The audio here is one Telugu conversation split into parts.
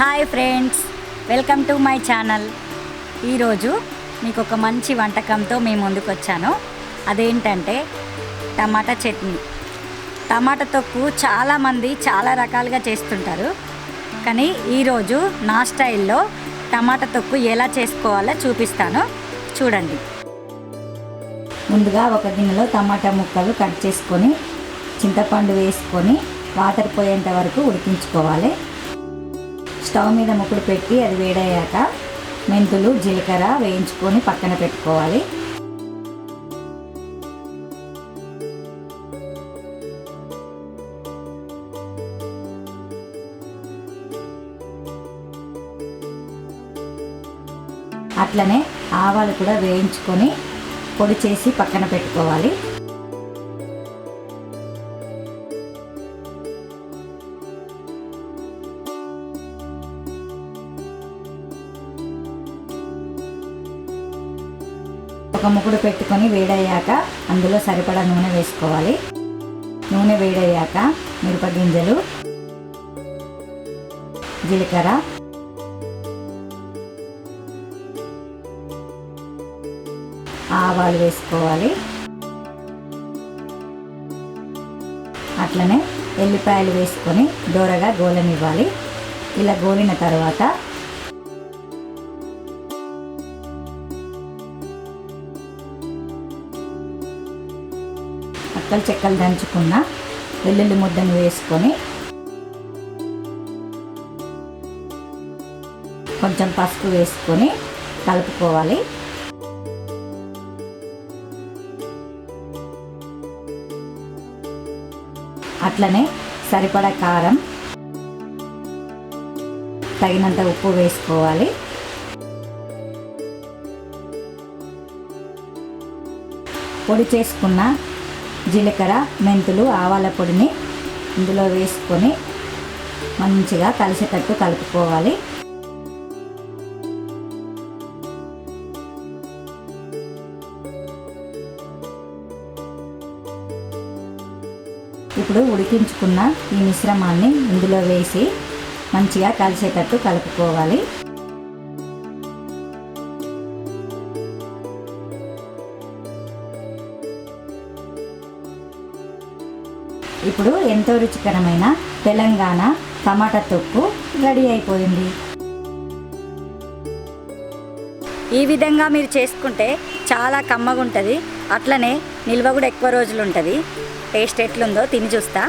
Hi friends welcome to my channel. ఈరోజు మీకు ఒక మంచి వంటకంతో మేము ముందుకు వచ్చాను అదేంటంటే టమాటా చట్నీ. టమాటా తొక్కు చాలామంది చాలా రకాలుగా చేస్తుంటారు. కానీ ఈరోజు నా స్టైల్లో టమాటా తొక్కు ఎలా చేసుకోవాలో చూపిస్తాను. చూడండి. ముందుగా ఒక గిన్నెలో టమాటా ముక్కలు కట్ చేసుకొని చింతపండు వేసుకొని వాటర్ పోయేంత వరకు ఉడికించుకోవాలి. స్టవ్ మీద ముక్కుడు పెట్టి అది వేడయ్యాక మెంతులు జీలకర్ర వేయించుకొని పక్కన పెట్టుకోవాలి. అట్లనే ఆవాలు కూడా వేయించుకొని పొడి చేసి పక్కన పెట్టుకోవాలి. ఒక ముగ్గుడు పెట్టుకొని వేడయ్యాక అందులో సరిపడా నూనె వేసుకోవాలి. నూనె వేడయ్యాక మిరప గింజలు జీలకర్ర ఆవాలు వేసుకోవాలి. అట్లనే ఎల్లిపాయలు వేసుకొని దోరగా గోలనివ్వాలి. ఇలా గోలిన తర్వాత చెక్కలు చెక్కలు దంచుకున్న వెల్లుల్లి ముద్దను వేసుకొని కొంచెం పసుపు వేసుకొని కలుపుకోవాలి. అట్లనే సరిపడా కారం తగినంత ఉప్పు వేసుకోవాలి. పొడి చేసుకున్న జీలకర్ర మెంతులు ఆవాల పొడిని ఇందులో వేసుకొని మంచిగా కలిసేటట్టు కలుపుకోవాలి. ఇప్పుడు ఉడికించుకున్న ఈ మిశ్రమాన్ని ఇందులో వేసి మంచిగా కలిసేటట్టు కలుపుకోవాలి. ఇప్పుడు ఎంతో రుచికరమైన తెలంగాణ టమాటా తొక్కు రెడీ అయిపోయింది. ఈ విధంగా మీరు చేసుకుంటే చాలా కమ్మగా ఉంటుంది అట్లనే నిల్వ కూడా ఎక్కువ రోజులు ఉంటుంది. టేస్ట్ ఎట్లుందో తిని చూస్తా.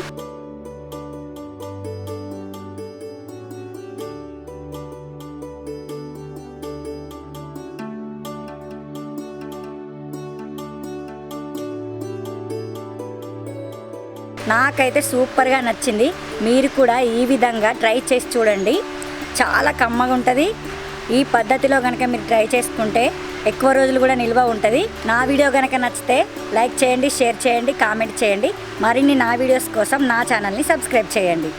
నాకైతే సూపర్గా నచ్చింది. మీరు కూడా ఈ విధంగా ట్రై చేసి చూడండి. చాలా కమ్మగా ఉంటుంది. ఈ పద్ధతిలో కనుక మీరు ట్రై చేసుకుంటే ఎక్కువ రోజులు కూడా నిల్వ ఉంటుంది. నా వీడియో కనుక నచ్చితే లైక్ చేయండి షేర్ చేయండి కామెంట్ చేయండి. మరిన్ని నా వీడియోస్ కోసం నా ఛానల్ని సబ్స్క్రైబ్ చేయండి.